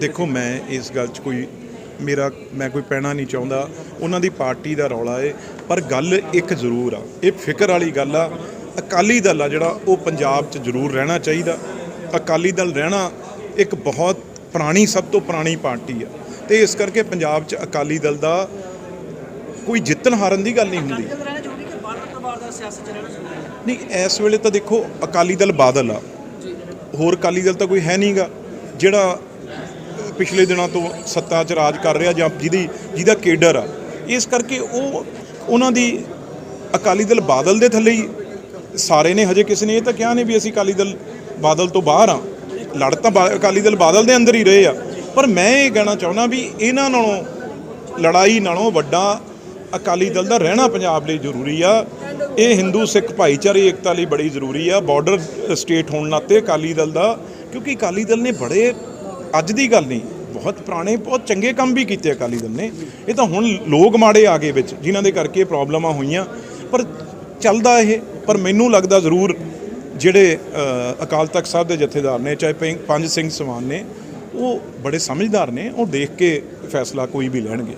ਦੇਖੋ ਮੈਂ ਇਸ ਗੱਲ 'ਚ ਕੋਈ ਮੇਰਾ ਮੈਂ ਕੋਈ ਪੈਣਾ ਨਹੀਂ ਚਾਹੁੰਦਾ। ਉਹਨਾਂ ਦੀ ਪਾਰਟੀ ਦਾ ਰੌਲਾ ਏ ਪਰ ਗੱਲ ਇੱਕ ਜ਼ਰੂਰ ਆ। ਇਹ ਫਿਕਰ ਵਾਲੀ ਗੱਲ ਆ ਅਕਾਲੀ ਦਲ ਆ ਜਿਹੜਾ ਉਹ ਪੰਜਾਬ 'ਚ ਜ਼ਰੂਰ ਰਹਿਣਾ ਚਾਹੀਦਾ। ਅਕਾਲੀ ਦਲ ਰਹਿਣਾ ਇੱਕ ਬਹੁਤ ਪੁਰਾਣੀ ਸਭ ਤੋਂ ਪੁਰਾਣੀ ਪਾਰਟੀ ਆ। ਤੇ ਇਸ ਕਰਕੇ ਪੰਜਾਬ 'ਚ ਅਕਾਲੀ ਦਲ ਦਾ ਕੋਈ ਜਿੱਤਣ ਹਾਰਨ ਦੀ ਗੱਲ ਨਹੀਂ ਹੁੰਦੀ। ਨਹੀਂ ਇਸ ਵੇਲੇ ਤਾਂ ਦੇਖੋ ਅਕਾਲੀ ਦਲ ਬਾਦਲ ਆ। ਹੋਰ ਅਕਾਲੀ ਦਲ ਤਾਂ ਕੋਈ ਹੈ ਨਹੀਂਗਾ ਜਿਹੜਾ ਪਿਛਲੇ ਦਿਨਾਂ ਤੋਂ ਸੱਤਾ 'ਚ ਰਾਜ ਕਰ ਰਿਹਾ ਜਾਂ ਜਿਹਦੀ, ਜਿਹਦਾ ਕੇਡਰ ਆ। ਇਸ ਕਰਕੇ ਉਹ, ਉਹਨਾਂ ਦੀ ਅਕਾਲੀ ਦਲ ਬਾਦਲ ਦੇ ਥੱਲੇ ਹੀ ਸਾਰੇ ਨੇ, ਹਜੇ ਕਿਸੇ ਨੇ ਇਹ ਤਾਂ ਕਿਹਾ ਨਹੀਂ ਵੀ ਅਸੀਂ ਅਕਾਲੀ ਦਲ ਬਾਦਲ ਤੋਂ ਬਾਹਰ ਆ। ਲੜ ਤਾਂ ਬਾ- ਅਕਾਲੀ ਦਲ ਬਾਦਲ ਦੇ ਅੰਦਰ ਹੀ ਰਹੇ ਆ। ਪਰ ਮੈਂ ਇਹ ਕਹਿਣਾ ਚਾਹੁੰਦਾ ਵੀ ਇਹਨਾਂ ਨਾਲੋਂ, ਲੜਾਈ ਨਾਲੋਂ ਵੱਡਾ ਅਕਾਲੀ ਦਲ ਦਾ ਰਹਿਣਾ ਪੰਜਾਬ ਲਈ ਜ਼ਰੂਰੀ ਆ। ਇਹ ਹਿੰਦੂ, ਸਿੱਖ ਭਾਈਚਾਰੇ, ਏਕਤਾ ਲਈ ਬੜੀ ਜ਼ਰੂਰੀ ਆ। ਬਾਰਡਰ ਸਟੇਟ ਹੋਣ ਨਾਤੇ ਅਕਾਲੀ ਦਲ ਦਾ, ਕਿਉਂਕਿ ਅਕਾਲੀ ਦਲ ਨੇ ਬੜੇ, ਅੱਜ ਦੀ ਗੱਲ ਨਹੀਂ ਬਹੁਤ ਪੁਰਾਣੇ, ਬਹੁਤ ਚੰਗੇ ਕੰਮ ਵੀ ਕੀਤੇ ਅਕਾਲੀ ਦਲ ਨੇ। ਇਹ ਤਾਂ ਹੁਣ ਲੋਕ ਮਾੜੇ ਆ ਗਏ ਵਿੱਚ, ਜਿਨ੍ਹਾਂ ਦੇ ਕਰਕੇ ਪ੍ਰੋਬਲਮਾਂ ਹੋਈਆਂ। ਪਰ ਚੱਲਦਾ ਇਹ, ਪਰ ਮੈਨੂੰ ਲੱਗਦਾ ਜ਼ਰੂਰ ਜਿਹੜੇ ਅਕਾਲ ਤਖਤ ਸਾਹਿਬ ਦੇ ਜਥੇਦਾਰ ਨੇ, ਚਾਹੇ ਪੰਜ- ਪੰਜ ਸਿੰਘ ਸਮਾਨ ਨੇ, ਉਹ ਬੜੇ ਸਮਝਦਾਰ ਨੇ, ਉਹ ਦੇਖ ਕੇ ਫੈਸਲਾ ਕੋਈ ਵੀ ਲੈਣਗੇ।